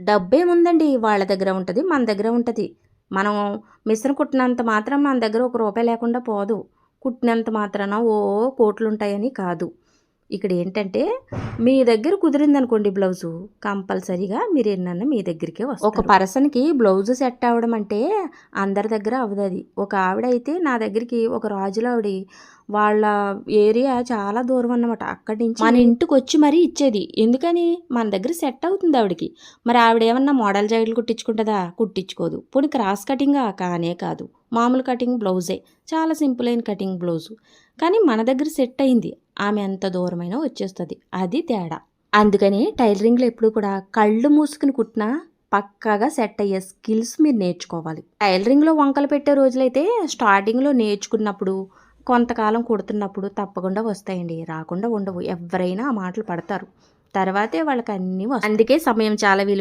డబ్బేముందండి వాళ్ళ దగ్గర ఉంటుంది మన దగ్గర ఉంటుంది. మనం మిషన్ కుట్టినంత మాత్రం మన దగ్గర ఒక రూపాయి లేకుండా పోదు. కుట్టినంత మాత్రాన ఓ కోట్లు ఉంటాయని కాదు. ఇక్కడ ఏంటంటే మీ దగ్గర కుదిరింది అనుకోండి బ్లౌజు కంపల్సరీగా మీరు ఎన్నన్నా మీ దగ్గరికే వస్తారు. ఒక పర్సన్కి బ్లౌజ్ సెట్ అవ్వడం అంటే అందరి దగ్గర అవ్వదు అది. ఒక ఆవిడ అయితే నా దగ్గరికి ఒక రాజుల ఆవిడ వాళ్ళ ఏరియా చాలా దూరం అన్నమాట. అక్కడి నుంచి మన ఇంటికి వచ్చి మరీ ఇచ్చేది. ఎందుకని? మన దగ్గర సెట్ అవుతుంది ఆవిడకి. మరి ఆవిడ ఏమన్నా మోడల్ జాకెట్లు కుట్టించుకుంటుందా? కుట్టించుకోదు. పోనీ క్రాస్ కటింగ్ కానే కాదు. మామూలు కటింగ్ బ్లౌజే. చాలా సింపుల్ అయిన కటింగ్ బ్లౌజు. కానీ మన దగ్గర సెట్ అయింది. ఆమె ఎంత దూరమైనా వచ్చేస్తుంది. అది తేడా. అందుకని టైలరింగ్లో ఎప్పుడు కూడా కళ్ళు మూసుకుని కుట్టినా పక్కాగా సెట్ అయ్యే స్కిల్స్ మీరు నేర్చుకోవాలి. టైలరింగ్లో వంకలు పెట్టే రోజులైతే స్టార్టింగ్లో నేర్చుకున్నప్పుడు కొంతకాలం కుడుతున్నప్పుడు తప్పకుండా వస్తాయండి. రాకుండా ఉండవు. ఎవరైనా ఆ మాటలు పడతారు. తర్వాతే వాళ్ళకి అన్నీ వస్తాయి. అందుకే సమయం చాలా విలువ